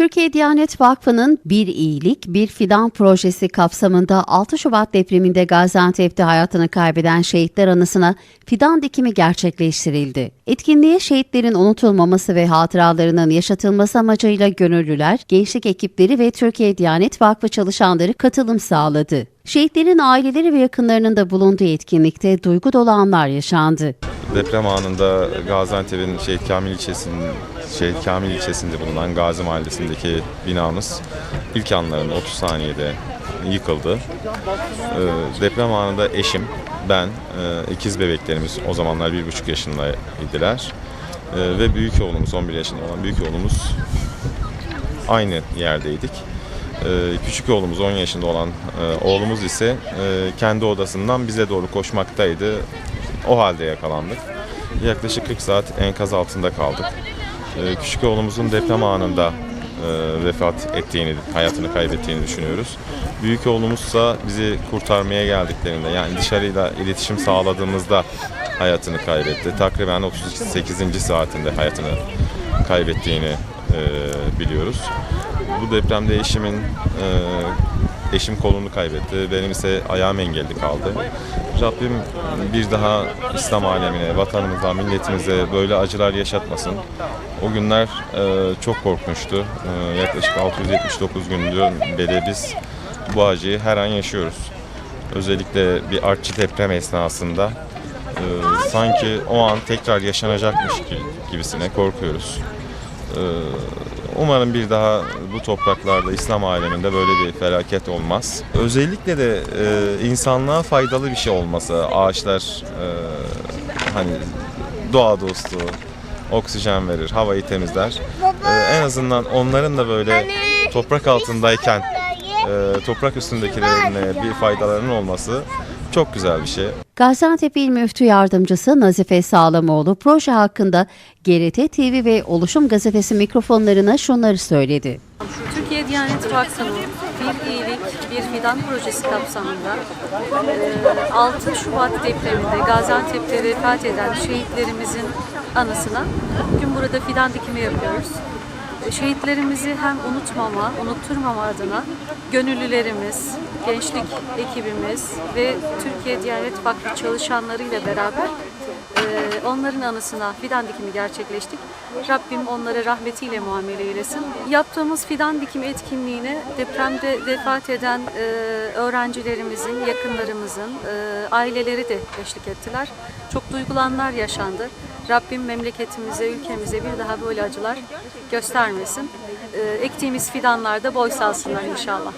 Türkiye Diyanet Vakfı'nın Bir İyilik, Bir Fidan projesi kapsamında 6 Şubat depreminde Gaziantep'te hayatını kaybeden şehitler anısına fidan dikimi gerçekleştirildi. Etkinliğe şehitlerin unutulmaması ve hatıralarının yaşatılması amacıyla gönüllüler, gençlik ekipleri ve Türkiye Diyanet Vakfı çalışanları katılım sağladı. Şehitlerin aileleri ve yakınlarının da bulunduğu etkinlikte duygu dolu anlar yaşandı. Deprem anında Gaziantep'in Şehit Kamil ilçesinin Şehit Kamil ilçesinde bulunan Gazi Mahallesi'ndeki binamız ilk anlarında 30 saniyede yıkıldı. Ee, deprem anında eşim, ben, e, ikiz bebeklerimiz o zamanlar 1,5 yaşındaydılar. Ee, ve büyük oğlumuz, 11 yaşında olan büyük oğlumuz aynı yerdeydik. Ee, küçük oğlumuz 10 yaşında olan e, oğlumuz ise e, kendi odasından bize doğru koşmaktaydı. O halde yakalandık. Yaklaşık 40 saat enkaz altında kaldık. Ee, küçük oğlumuzun deprem anında e, vefat ettiğini, hayatını kaybettiğini düşünüyoruz. Büyük oğlumuzsa bizi kurtarmaya geldiklerinde yani dışarıyla iletişim sağladığımızda hayatını kaybetti. Takriben 38. saatinde hayatını kaybettiğini e, biliyoruz. Bu depremde eşimin e, eşim kolunu kaybetti. Benim ise ayağım engelli kaldı. Rabbim bir daha İslam alemine, vatanımıza, milletimize böyle acılar yaşatmasın. O günler e, çok korkmuştu. E, yaklaşık 679 gündür beri biz bu acıyı her an yaşıyoruz. Özellikle bir artçı deprem esnasında e, sanki o an tekrar yaşanacakmış gibi- gibisine korkuyoruz. E, Umarım bir daha bu topraklarda İslam aleminde böyle bir felaket olmaz. Özellikle de e, insanlığa faydalı bir şey olması. Ağaçlar e, hani doğa dostu, oksijen verir, havayı temizler. E, en azından onların da böyle toprak altındayken e, toprak üstündekilerine bir faydalarının olması çok güzel bir şey. Gaziantep İl Müftü Yardımcısı Nazife Sağlamoğlu proje hakkında GRT TV ve Oluşum Gazetesi mikrofonlarına şunları söyledi. Türkiye Diyanet Vakfı'nın Bir İyilik, Bir Fidan projesi kapsamında e, 6 Şubat depreminde Gaziantep'te vefat eden şehitlerimizin anısına bugün burada fidan dikimi yapıyoruz. Şehitlerimizi hem unutmama, unutturmama adına gönüllülerimiz, gençlik ekibimiz ve Türkiye Diyanet Vakfı çalışanlarıyla beraber ee, onların anısına fidan dikimi gerçekleştik. Rabbim onlara rahmetiyle muamele eylesin. Yaptığımız fidan dikimi etkinliğine depremde vefat eden e, öğrencilerimizin, yakınlarımızın e, aileleri de eşlik ettiler. Çok duygulanlar yaşandı. Rabbim memleketimize, ülkemize bir daha böyle acılar göstermesin. Ee, ektiğimiz fidanlar da boy salsınlar inşallah.